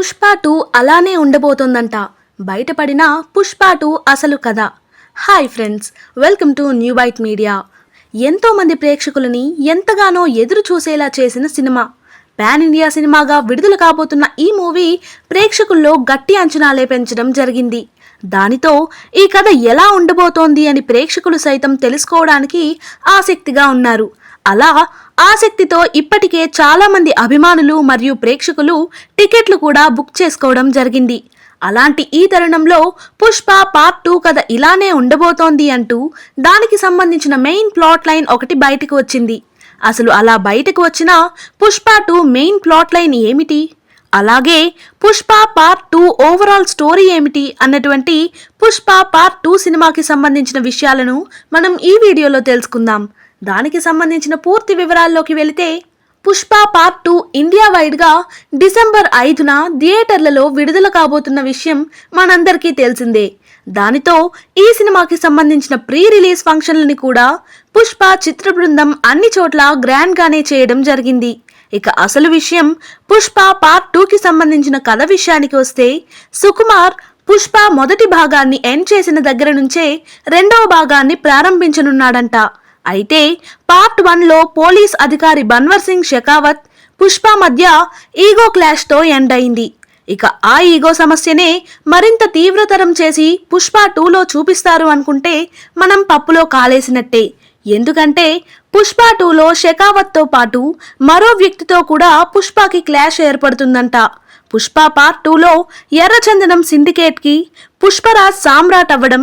Pushpa two అలానే ఉండబోతోందంట. బయటపడిన Pushpa two అసలు కథ. Hi friends welcome to New Byte Media. ఎంతో మంది ప్రేక్షకులని ఎంతగానో ఎదురు చూసేలా చేసిన సినిమా. పాన్ ఇండియా సినిమాగా విడుదల కాబోతున్న ఈ మూవీ ప్రేక్షకుల్లో గట్టి అంచనాలే పెంచడం జరిగింది. దానితో ఈ కథ ఎలా ఉండబోతోంది అని ప్రేక్షకులు సైతం తెలుసుకోవడానికి ఆసక్తిగా ఉన్నారు. అలా ఆసక్తితో ఇప్పటికే చాలామంది అభిమానులు మరియు ప్రేక్షకులు టికెట్లు కూడా బుక్ చేసుకోవడం జరిగింది. అలాంటి ఈ తరుణంలో పుష్ప పార్ట్ టూ కథ ఇలానే ఉండబోతోంది అంటూ దానికి సంబంధించిన మెయిన్ ప్లాట్ లైన్ ఒకటి బయటకు వచ్చింది. అసలు అలా బయటకు వచ్చిన Pushpa two main plot line ఏమిటి? అలాగే Pushpa part two overall story ఏమిటి? అన్నటువంటి పుష్ప పార్ట్ టూ సినిమాకి సంబంధించిన విషయాలను మనం ఈ వీడియోలో తెలుసుకుందాం. దానికి సంబంధించిన పూర్తి వివరాల్లోకి వెళితే పుష్ప పార్ట్ టూ ఇండియా వైడ్గా డిసెంబర్ ఐదున థియేటర్లలో విడుదల కాబోతున్న విషయం మనందరికీ తెలిసిందే. దానితో ఈ సినిమాకి సంబంధించిన ప్రీ రిలీజ్ ఫంక్షన్లని కూడా పుష్ప చిత్ర బృందం అన్ని చోట్ల గ్రాండ్గానే చేయడం జరిగింది. ఇక అసలు విషయం పుష్ప పార్ట్ టూకి సంబంధించిన కథ విషయానికి వస్తే సుకుమార్ పుష్ప మొదటి భాగాన్ని ఎండ్ చేసిన దగ్గర నుంచే రెండవ భాగాన్ని ప్రారంభించనున్నాడంట. అయితే పార్ట్ వన్లో పోలీస్ అధికారి బన్వర్ సింగ్ షెకావత్ పుష్ప మధ్య ఈగో క్లాష్తో ఎండ్ అయింది. ఇక ఆ ఈగో సమస్యనే మరింత తీవ్రతరం చేసి పుష్ప టూలో చూపిస్తారు అనుకుంటే మనం పప్పులో కాలేసినట్టే. ఎందుకంటే పుష్ప టూలో షెకావత్తో పాటు మరో వ్యక్తితో కూడా పుష్పకి క్లాష్ ఏర్పడుతుందంట. పుష్ప పార్ట్ టూలో ఎర్రచందనం సిండికేట్కి పుష్పరాజ్ సామ్రాట్ అవ్వడం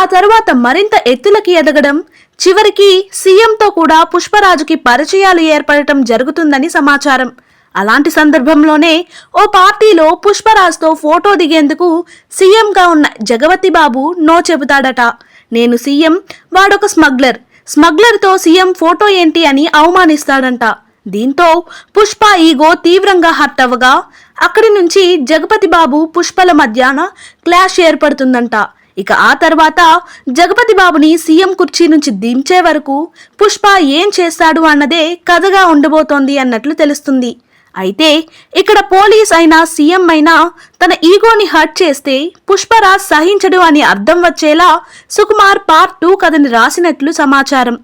ఆ తర్వాత మరింత ఎత్తులకి ఎదగడం చివరికి సీఎంతో కూడా పుష్పరాజుకి పరిచయాలు ఏర్పడటం జరుగుతుందని సమాచారం. అలాంటి సందర్భంలోనే ఓ పార్టీలో పుష్పరాజ్తో ఫోటో దిగేందుకు సీఎంగా ఉన్న జగవతి బాబు నో చెబుతాడట. నేను సీఎం వాడొక స్మగ్లర్. స్మగ్లర్తో సీఎం ఫోటో ఏంటి అని అవమానిస్తాడంట. దీంతో పుష్ప ఈగో తీవ్రంగా హర్ట్ అవ్వగా అక్కడి నుంచి జగపతి బాబు పుష్పల మధ్యాన క్లాష్ ఏర్పడుతుందంట. ఇక ఆ తర్వాత జగపతి బాబుని సీఎం కుర్చీ నుంచి దించే వరకు పుష్ప ఏం చేస్తాడు అన్నదే కథగా ఉండబోతోంది అన్నట్లు తెలుస్తుంది. అయితే ఇక్కడ పోలీస్ అయినా సీఎం అయినా తన ఈగోని హర్ట్ చేస్తే పుష్పరాజ్ సహించడు అని అర్థం వచ్చేలా సుకుమార్ పార్ట్ టూ కథని రాసినట్లు సమాచారం.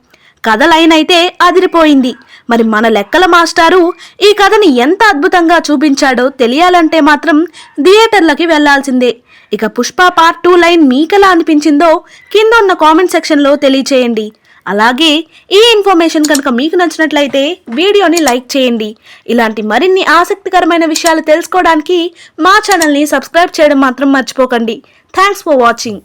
కథ లైన్ అయితే అదిరిపోయింది. మరి మన లెక్కల మాస్టారు ఈ కథని ఎంత అద్భుతంగా చూపించాడో తెలియాలంటే మాత్రం థియేటర్లకి వెళ్ళాల్సిందే. ఇక పుష్ప పార్ట్ టూ లైన్ మీకెలా అనిపించిందో కింద ఉన్న కామెంట్ సెక్షన్లో తెలియచేయండి. అలాగే ఈ ఇన్ఫర్మేషన్ కనుక మీకు నచ్చినట్లయితే వీడియోని లైక్ చేయండి. ఇలాంటి మరిన్ని ఆసక్తికరమైన విషయాలు తెలుసుకోవడానికి మా ఛానల్ని సబ్స్క్రైబ్ చేయడం మాత్రం మర్చిపోకండి. Thanks for watching